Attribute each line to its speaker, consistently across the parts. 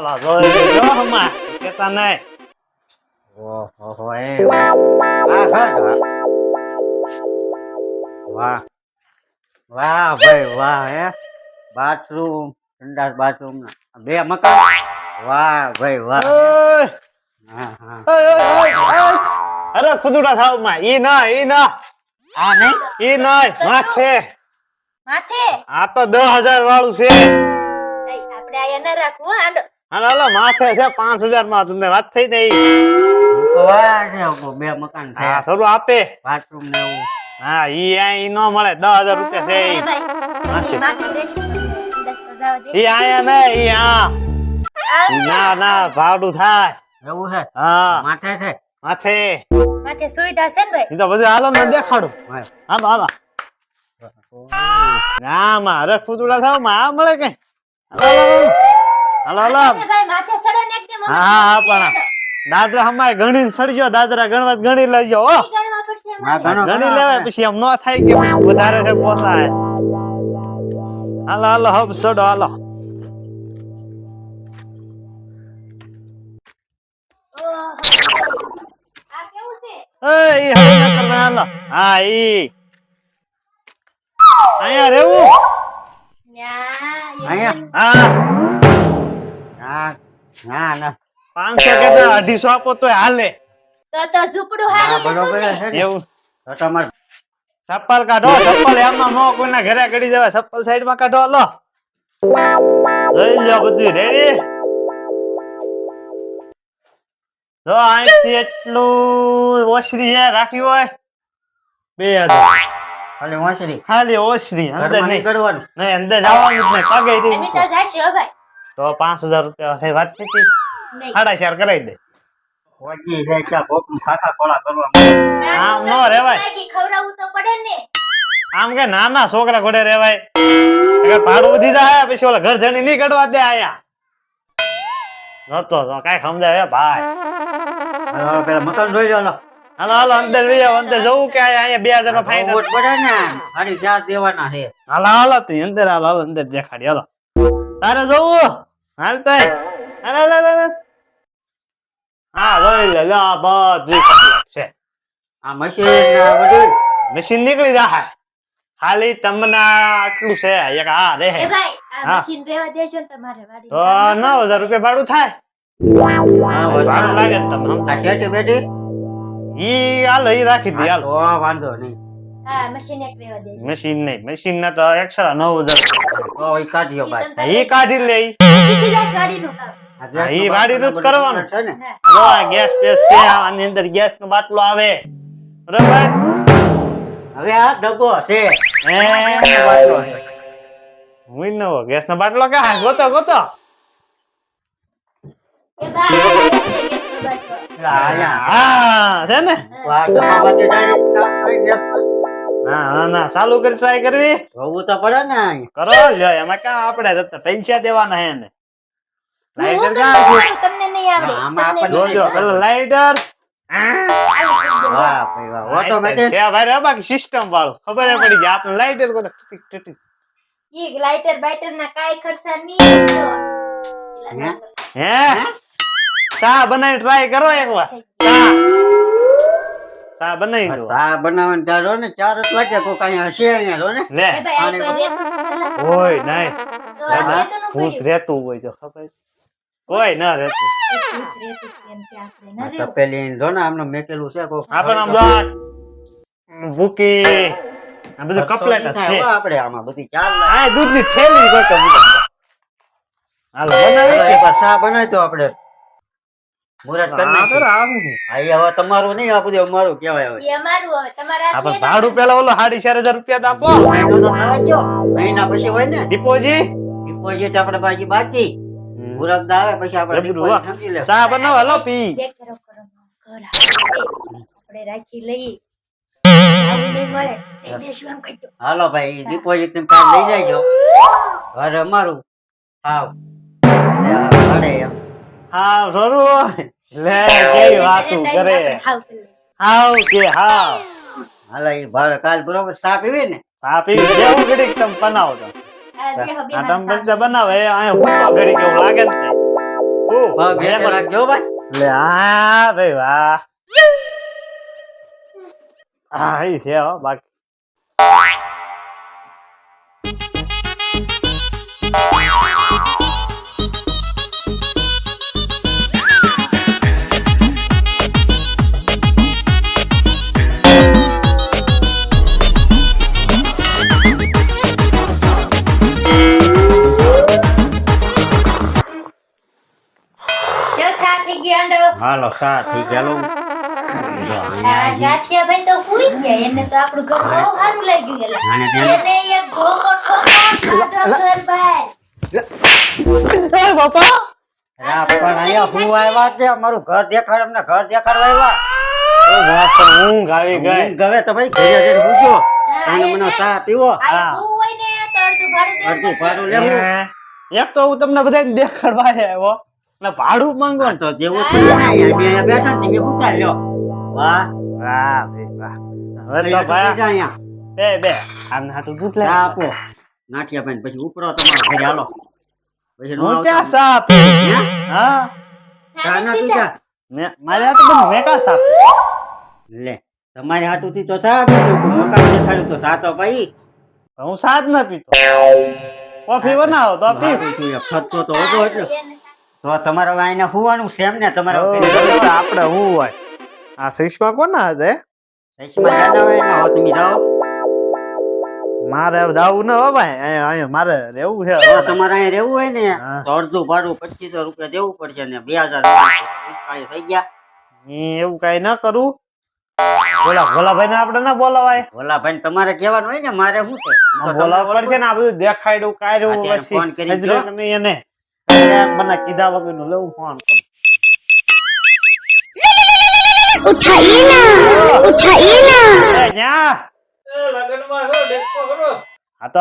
Speaker 1: હાલો જોઈ લેજો હમણાં કેતા ồ
Speaker 2: ồ એ à વાહ વાહ વાહ ભાઈ વાહ હે બાથરૂમ સંડાસ બાથરૂમ બે મકાન વાહ ભાઈ વાહ
Speaker 1: ઓય,
Speaker 2: હા હા
Speaker 1: ઓય, ઓય, ઓય, ઓય. અરે ખુદુડા થાવમાં ઈ ના ઈ ના
Speaker 2: આ નહીં
Speaker 1: ઈ નહીં માથે
Speaker 3: માથે
Speaker 1: આ તો દસ હજાર વાળું છે
Speaker 3: આપણે આયા ન રાખવું હો, આડો
Speaker 1: હાલો હાલો માથે છે પાંચ હજારમાં તમને વાત થઈ ને ઈ.
Speaker 2: હું તો વાહ છે બે મકાન
Speaker 1: હા
Speaker 2: થયા
Speaker 1: થોડું આપે.
Speaker 2: બાથરૂમ ને એવું.
Speaker 1: હા ઈ અહીં ન નો મળે દસ હજાર રૂપિયા છે ઈ. આયા ને ઈ આ.
Speaker 3: આ
Speaker 1: ના ના ભાડું થાય.
Speaker 2: એવું છે?
Speaker 1: હા.
Speaker 2: માથે છે?
Speaker 1: માથે.
Speaker 3: માથે સુવિધા છે ને ભાઈ?
Speaker 1: તો બધું હાલો ને દેખાડું. હાલો હાલો. ના મારે અરે થાવમાં આ મળે કઈ હાલો હાલો. હા હા પણ દાદરા હમાય ગણી સડજો દાદરા ગણવા ગણી લેજો હો. ગણી લેવાય પછી એમ ન થાય કે વધારે છે પોસાય. હાલો હાલો હબ સડો હાલો.
Speaker 3: ઓહો. આ કેવું છે?
Speaker 1: એ હાલો હા ઈ. અહીંયા રહેવું?
Speaker 3: એ
Speaker 2: અહીંયા?
Speaker 1: હા.
Speaker 2: ના ના.
Speaker 1: પાંચસો કેતા અઢીસો આપો તો હાલે.
Speaker 3: તો તો ઝૂપડું હાલે
Speaker 2: બરોબર
Speaker 1: એવું.
Speaker 2: તો તમાર
Speaker 1: ચપ્પલ કાઢો ચપ્પલ એમાં નો કોઈના ઘરે ગડી જવા ચપ્પલ સાઈડમાં કાઢો લો. જોઈ લ્યો બધું રેડી જો અહીંથી એટલું ઓસરી હે રાખ્યું હોય. બે હજાર.
Speaker 2: ખાલી ઓસરી.
Speaker 1: ખાલી ઓસરી અંદર નહીં.
Speaker 2: કરવાનું
Speaker 1: નહીં અંદર જવાનું જ નહીં પગે
Speaker 3: તો જાશે ભાઈ.
Speaker 1: તો પાંચ હજાર રૂપિયા વાત થઈ સાડા ચાર કરાવી દે.
Speaker 2: વાગી જાય ખાખા ખોળા કરવા
Speaker 1: આમ નો રેવાય.
Speaker 3: ખવડાવવું તો પડે ને.
Speaker 1: આમ કે નાના છોકરા ઘોડે રેવાય. ભાડું વધી જાય પછી ઓલા ઘર જણી નહીં કડવા દે આયા. નતો તો કાંઈ સમજાય ભાઈ.
Speaker 2: પેલા મકાન જોઈ લો હાલો.
Speaker 1: હાલો અંદર લઈ આવો અંદર જવું કે આયા? અહીંયા બે હજાર નો ફાઈનલ
Speaker 2: પડે ને સાડી ચાર દેવાના છે.
Speaker 1: હાલો હાલો તું અંદર હાલો હાલો અંદર દેખાડી હાલો. તારે જવું? હાલ હાલ હાલ હાલ, હાલ. હા લઈ લે લે આ બધું છે.
Speaker 2: આ મશીન આ બધું?
Speaker 1: મશીન નીકળી જાય ખાલી તમને આટલું છે એક આ રે
Speaker 3: એ ભાઈ આ મશીન રેવા દેજો ને તમારે વાડી
Speaker 1: તો નવ હજાર રૂપિયા ભાડું થાય.
Speaker 2: હા,
Speaker 1: ભાડું લાગે તમને. તમે
Speaker 2: આ શેઠી બેટી
Speaker 1: ઈ હાલો ઈ રાખી દે હાલ.
Speaker 2: ઓ વાંધો નહીં.
Speaker 3: હા મશીન એક રેવા દેજો
Speaker 1: મશીન નહીં મશીન ના તો એક્સ્ટ્રા નવ હજાર
Speaker 2: તો ઈ કાઢ્યો
Speaker 3: ઈ
Speaker 2: ભાઈ
Speaker 3: તમ તારે
Speaker 1: ઈ કાઢી લે ઈ.
Speaker 3: શીખી જાશ વાડીનું કામ
Speaker 2: આ
Speaker 1: હા, ઈ
Speaker 2: ગેસનું
Speaker 1: વાડીનું જ
Speaker 2: બાટલું
Speaker 1: કરવાનું.
Speaker 2: છે ને
Speaker 3: હા.
Speaker 1: જો આ ગેસ પેસ છે આની અંદર ગેસ નો બાટલો આવે બરાબર
Speaker 2: હવે આ ડબ્બો છે
Speaker 1: એ
Speaker 2: બાટલો છે.
Speaker 1: હું નવો ગેસ નો બાટલો કે હા ગોતો ગોતો
Speaker 3: એ ભાઈ આ છે ગેસનો બાટલો.
Speaker 2: એટલે આયા.
Speaker 1: હા છે ને
Speaker 2: આ ડબ્બામાંથી direct કામ કરી ગેસમાં.
Speaker 1: ના ના ના ચાલુ કરી ટ્રાય કરવી
Speaker 2: જોવું તો પડે ને
Speaker 1: કરો લ્યો એમાં ક્યાં આપણે જતા પૈસા દેવાના હે ને લાઈટર ક્યાં
Speaker 3: તમને નહીં આવડે
Speaker 2: આમાં
Speaker 3: તમને
Speaker 1: જોજો
Speaker 3: આવડે.
Speaker 1: લાઈટર
Speaker 2: વાહ ભાઈ વાહ. Automatic.
Speaker 1: છે ભાઈ રે બાકી સિસ્ટમ વાળું ખબર પડી જાય આપણે લાઈટર કોને ટીક ટીક.
Speaker 3: ઈ લાઇટર બાઇટર ના કાંઈ ખર્ચા નહીં તો.
Speaker 2: હે?
Speaker 1: હે ચા બનાવી ટ્રાય કરો એકવાર ચા ચા બનાવી દો
Speaker 2: સા બનાવવાની હો ને ચાર જ વાગે કોક અહીંયા હશે અહીંયા લો ને.
Speaker 1: લે. ઓય નહીં ભૂત રહેતું હોય તો ખબર. કોઈ ના રહેતું.
Speaker 2: તપેલી જો ને આમનો મેકેલું છે કોક.
Speaker 1: આપણે આમ દાટ ભૂકી. આ બધું કપલેટ છે.
Speaker 2: આપણે આમાં બધી ચાર હા
Speaker 1: આ દૂધની થેલી કોઈ કે હાલો બનાવી કે?
Speaker 2: સા બનાવી તો આપણે. મુહૂર્ત કરી
Speaker 1: આ આવું છે.
Speaker 2: હવે તમારું નહીં આ બધું અમારું કહેવાય હવે.
Speaker 3: ઈ અમારું હવે તમારા
Speaker 1: આપણે ભાડું પેલા ઓલો સાડી ચાર હજાર રૂપિયા આપો.
Speaker 2: મહિનો પછી હોય ને.
Speaker 1: ડિપોઝિટ?
Speaker 2: ડિપોઝિટ આપણે પાછી બાકી. મુહૂર્ત આવે પછી આપણે
Speaker 1: જબરું સા બનાવો હાલો પી.
Speaker 3: જે કરો કરો ઘર હાથે. આપણે રાખી લઈ.
Speaker 2: હાલો ભાઈ ડિપોઝિટની કાર્ડ લઈ જાયજો ઘર અમારું. આવ. ને.
Speaker 1: હા ભરું લે કેવી વાતું કરે.
Speaker 3: હાવ
Speaker 1: કે હાવ.
Speaker 2: હાલો એ ભાડે કાલ બરોબર ચા પીવી ને?
Speaker 1: સાપ પી જેવું ઘડીક તમે બનાવો તો
Speaker 3: આ
Speaker 1: તમે બધા બનાવો એ અહીંયા હું ઘડી કેવું લાગે ને તે.
Speaker 2: ભાવ બેઠે રાખજો ભાઈ.
Speaker 1: લે હા ભાઈ વાહ. હા એ છે હો બાકી.
Speaker 2: હાલો સા થઈ ગયેલો
Speaker 3: ભાઈ તો ભૂઈ ગયા. એને તો આપણું ઘર બહુ સારું લાગ્યું એલા એને એક ઘોકો ઠોકો ભાઈ.
Speaker 1: એ બાપા.
Speaker 2: પણ અહીંયા હું આવ્યા તે અમારું ઘર દેખાડ અમને ઘર દેખાડવા આવ્યા?
Speaker 1: ઊંઘ આવી ગઈ.
Speaker 2: હું ગવે તો ભાઈ ઘરે જઈને પૂછ્યો આને મને સા પીવો?
Speaker 1: હા.
Speaker 3: અડધું ભાડું.
Speaker 2: લેવું
Speaker 1: એક તો હું તમને બધાને દેખાડવા આવ્યો. ને ભાડું માંગો
Speaker 2: તો દેવું જ પડે ને. અહીંયા બે અહીંયા બેઠા તમે ઉતાર વાહ
Speaker 1: વાહ વાહ. હવે તો ભાઈ બે બે. આમને હાટું દૂધ લે
Speaker 2: આપો. નાઠિયા ભાઈ પછી ઉપરો તમારા ઘરે હાલો. પછી
Speaker 1: સાપ.
Speaker 2: હા?
Speaker 1: મારે હાટું મેં સાપ.
Speaker 2: લે તમારી હાટુથી તો સા પીધું કોઈ દેખાડ્યું તો સાતો ભાઈ.
Speaker 1: હું સાત ના પીતો. કોફી બનાવો તો પી.
Speaker 2: મારું તો ખર્ચો તો ઓછો એટલે તો તમારે વાઈને હુવાનું સેમ ને? તમારે
Speaker 1: આપણે હું હોય? આ શીશમાં કોના હતા
Speaker 2: ચશ્મા જાના હોય ને હવે તમે જાઓ.
Speaker 1: મારે જાવું ન હો ભાઈ. અહીંયા મારે રહેવું છે
Speaker 2: તો તમારે અહીંયા રહેવું હોય ને તો અડધું ભાડું પચીસો રૂપિયા દેવું પડશે ને બે હજાર થઈ ગયા.
Speaker 1: હું એવું કઈ ન કરું. બોલા ભોલાભાઈ ને આપડે ના બોલાવાય.
Speaker 2: ભોલા ભાઈ તમારે કહેવાનું હોય ને મારે શું છે? હું
Speaker 1: બોલાવવું પડશે ને આ બધું દેખાડ્યું કાઢ્યું પછી એને. મને કીધા વગરનું લેવું ફોન કરું. ઉઠાઈએ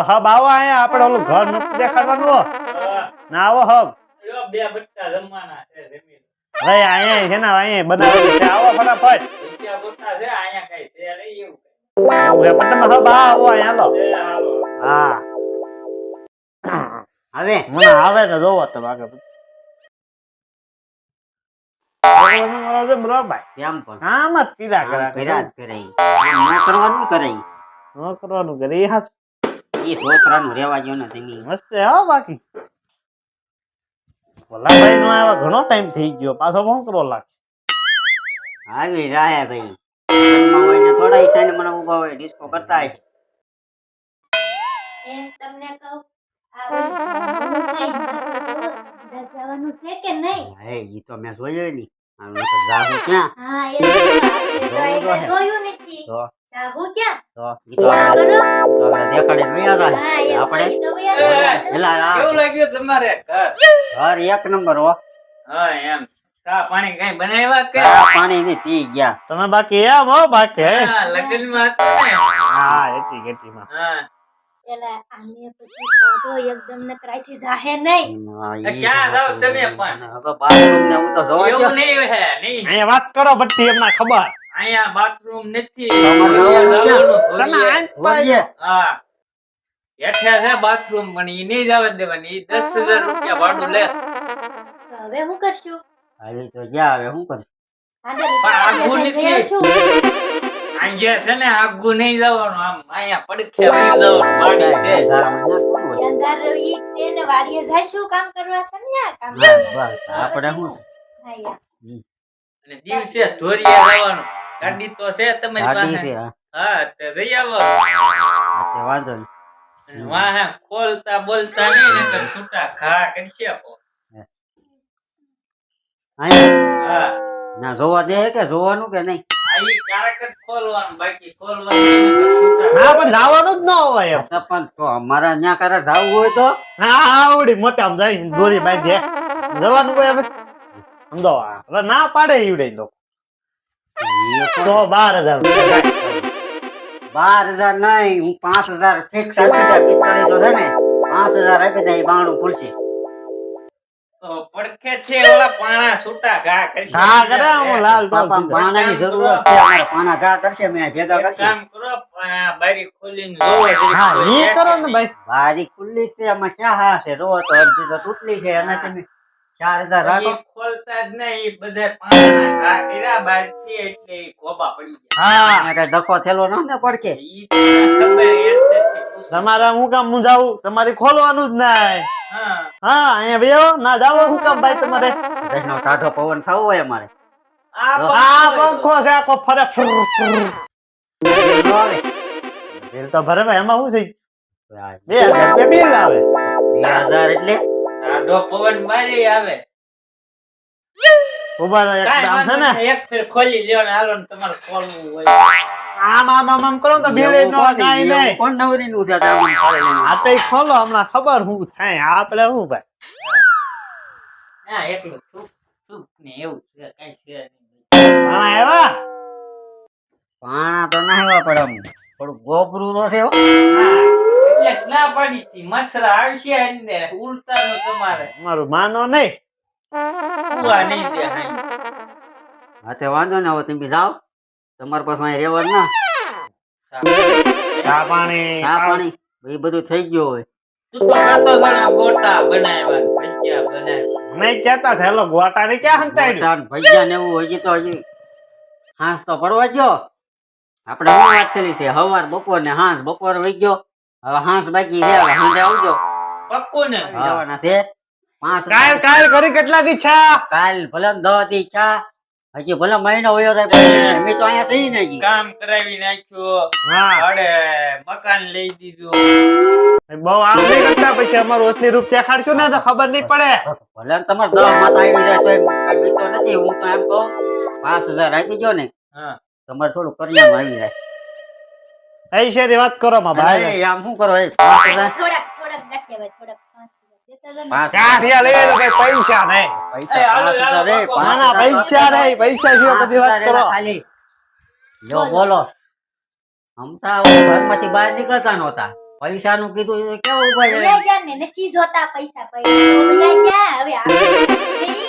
Speaker 1: હબ અહીંયા આપણે
Speaker 4: છે
Speaker 1: ને અહીંયા બનાવેલું આવો હબ આવો અહીંયા
Speaker 2: હવે.
Speaker 1: મને આવે ને જોવો તમે આગળ. ઘણો ટાઈમ થઈ ગયો. પાછો કરવો લાગશે?
Speaker 2: આવી રહ્યા ભાઈ. થોડા ઈશાને મને ઊભા હોય ડિસ્કો કરતા હશે.
Speaker 3: તમને કહું જવાનું છે કે નહીં
Speaker 2: હે ઈ તો મેં જોયું નહીં આમ તો જાહુ ક્યાં
Speaker 3: હા એ તો આપણે જોયું નથી
Speaker 2: તો
Speaker 3: જાહુ ક્યાં
Speaker 2: તો ઈ તો તો આપણે દેખાડીને વહી આવ્યા. આપણે
Speaker 3: ભાઈ તો વયા
Speaker 4: એ,
Speaker 2: એલા આ
Speaker 4: કેવું લાગ્યું તમારે ઘર
Speaker 2: ઘર એક નંબર હો
Speaker 4: હા એમ ચા પાણી કઈ બનાવ્યા કે
Speaker 2: પાણી બી પી ગયા
Speaker 1: તમે બાકી એમ હો બાકી હે એટી ગેટીમાં
Speaker 4: હા
Speaker 3: એલા આને પછી કાઢો એકદમ નકરાઈથી જાહે નહીં.
Speaker 4: એ ક્યાં
Speaker 2: જાવ
Speaker 4: તમે પણ?
Speaker 2: હવે બાથરૂમ ને હું તો જોવા
Speaker 4: એવું નહીં હે નહીં.
Speaker 1: અહીંયા વાત કરો બટ્ટી એમના ખબર.
Speaker 4: અહીંયા બાથરૂમ નથી.
Speaker 2: તમારે જવાનું
Speaker 4: જવાનું
Speaker 1: તમે
Speaker 4: ધોરીએ. હા. હેઠે છે બાથરૂમ પણ ઈ નહીં જવા દેવાની. ઈ દસ હજાર રૂપિયા ભાડું લે.
Speaker 3: તો હવે હું કરશું?
Speaker 2: હવે તો ગયા હવે હું કરશું
Speaker 4: આગું નથી. આજે છે ને આગુ નહીં જવાનું આમ અહીંયા પડખે વયું જવાનું વાડી છે.
Speaker 2: અંધારામાં ના કોણ હોય?
Speaker 3: અંધાર ઈ તેને વાડીએ જાશું કામ કરવા કન્યા કામ.
Speaker 2: બસ, બસ. આપણે શું? છે?
Speaker 4: અને દિવસે ધોરીએ જવાનું. ગાડી તો છે તમારી પાસે?
Speaker 2: હા.
Speaker 4: હા તે જઈ આવો.
Speaker 2: તે વાંધો નહીં.
Speaker 4: વાહ ખોલતા બોલતા નહીં ને તો છૂટા ઘા હા.
Speaker 2: ના જોવા દે કે જોવાનું કે નહીં?
Speaker 1: ના પણ જવાનું જ ન હોય એમ.
Speaker 2: તો પણ તો અમારા ત્યાં કરે જવું હોય તો?
Speaker 1: ના આવડી મોટા આમ જાય દોરી બાંધે. જવાનું હોય હવે. સમજો હવે ના પાડે ઈવડે તો
Speaker 2: તો
Speaker 1: બાર હજાર
Speaker 2: બાર હજાર નહીં હું પાંચ હજાર ફિક્સ આપી દે પિસ્તાળીસો છે ને? પાંચ હજાર આપી દે બાણું ખુલશે.
Speaker 4: પડખે છે ઓલા પાણા છૂટા ઘા કરી
Speaker 1: હા કરે હું લાલ ટોલ
Speaker 2: પાણાની જરૂરત છે અમારે પાણા ઘા કરશે મેં ભેગા કરશે
Speaker 4: કામ કરો બારી ખોલીને જોવો
Speaker 1: હા
Speaker 4: તો
Speaker 1: કરો ને ભાઈ.
Speaker 2: બારી ખુલ્લી છે એમાં ક્યાં હા છે રો તો અડધી તો તૂટલી છે અને તમે ચાર હજાર રાખો.
Speaker 4: ખોલતા જ નહીં બધા પાણાના ઘા કર્યા બહારથી એટલે ખોબા પડી ગયા.
Speaker 1: હા.
Speaker 2: કઈ ડખો થેલો ન ને પડકે.
Speaker 1: તમારે હું કામ મુંજાવું? તમારી તમારે ખોલવાનું જ નહીં.
Speaker 4: હા.
Speaker 1: હા અહીંયા બેહો. ના જાવો હું કામ ભાઈ તમારે?
Speaker 2: દસનો ટાઢો પવન ખાવો હોય અમારે.
Speaker 4: આ પંખો
Speaker 1: છે. આખો ફરે. બિલ તો ભરે ભાઈ એમાં શું છે? બે હજાર રૂપિયા બિલ આવે.
Speaker 2: બે હજાર એટલે?
Speaker 4: ટાઢો પવન મારી આવે.
Speaker 1: ઊભા રહો એક કામ છે ને.
Speaker 4: એક ફેર ખોલી લ્યો ને હાલો ને તમારે ખોલવું હોય.
Speaker 1: આમ આમ આમ આમ કરો તો બિલ
Speaker 2: એવું
Speaker 1: નો
Speaker 2: કોણ
Speaker 1: નહીં.
Speaker 2: કોણ નવરીનું છે તારું
Speaker 1: આ તો ખોલો હમણાં ખબર હું થાય. આપણે શું ભાઈ?
Speaker 4: હા એટલું થૂક થૂક ને એવું છે કઈ છે નહીં.
Speaker 1: આવ્યા?
Speaker 2: પાણા તો ના આવ્યા પડે થોડું ગોબરું નો છે
Speaker 4: એટલે ના પડી હતી. મસરા આવશે અંદર ઉડતાનું તમારે.
Speaker 1: મારું માનો નહીં.
Speaker 4: ઉવા નહીં હાઈ.
Speaker 2: હા તે વાંધો ને હવે તમે જાઓ. તમારી પાસે અહીં રહેવાનું ના.
Speaker 1: ચા પાણી
Speaker 2: ચા પાણી એ બધું થઈ ગયું હોય
Speaker 4: તું તો નતો ઘણા ગોટા બનાવ્યા ભજીયા બનાવ્યા.
Speaker 1: નહીં કહેતા થેલો ગોટા ને ક્યાં હંતાડ્યું
Speaker 2: ગોટા ને ભજીયા ને એવું હજી તો હજી હાંસ તો પડવા ગયો. આપણે હું વાત કરી છે? હવાર બપોર ને હાંસ બપોર વહી ગયો. હવે હાંસ બાકી રહે હવે આવજો.
Speaker 4: પક્કું ને?
Speaker 2: જવાના છે. પાંચ
Speaker 1: કાલ કાલ કરી કેટલા થી છા?
Speaker 2: કાલ ભલે દો થી ચા હજી ભલે મહિનો વયો થાય પણ અમે તો અહીંયા સહી ને હજી.
Speaker 4: કામ કરાવી નાખ્યો.
Speaker 1: હા.
Speaker 4: અડે મકાન લઈ દીધું.
Speaker 1: બહુ આમ નહીં કરતા પછી અમારું અસલી રૂપ દેખાડશું ને તો ખબર નહીં પડે.
Speaker 2: ભલે તમારે દસ માથા આવી જાય તો કઈ બીતો નથી. હું તો એમ કહું પાંચ હજાર આપી ગયો ને
Speaker 4: હા.
Speaker 2: તમારે થોડું કરિયામાં આવી જાય.
Speaker 1: પૈસાની વાત કરો માં ભાઈ.
Speaker 2: આમ શું કરો? એ પાંચ હજાર
Speaker 3: થોડાક થોડાક ગાંઠિયા ભાઈ થોડાક ને.
Speaker 1: કાઠિયા લઈ કઈ પૈસા નહીં.
Speaker 2: પૈસા પાંચ હજાર એ,
Speaker 1: ના ના પૈસા નહીં પૈસા સિવાય બધી વાત કરો?
Speaker 2: ખાલી. જો બોલો. હમતા ઘરમાંથી બહાર નીકળતા નહોતા. પૈસાનું કીધું કેવું ઊભા
Speaker 3: વયા ને નથી જોતા પૈસા પૈસા. હવે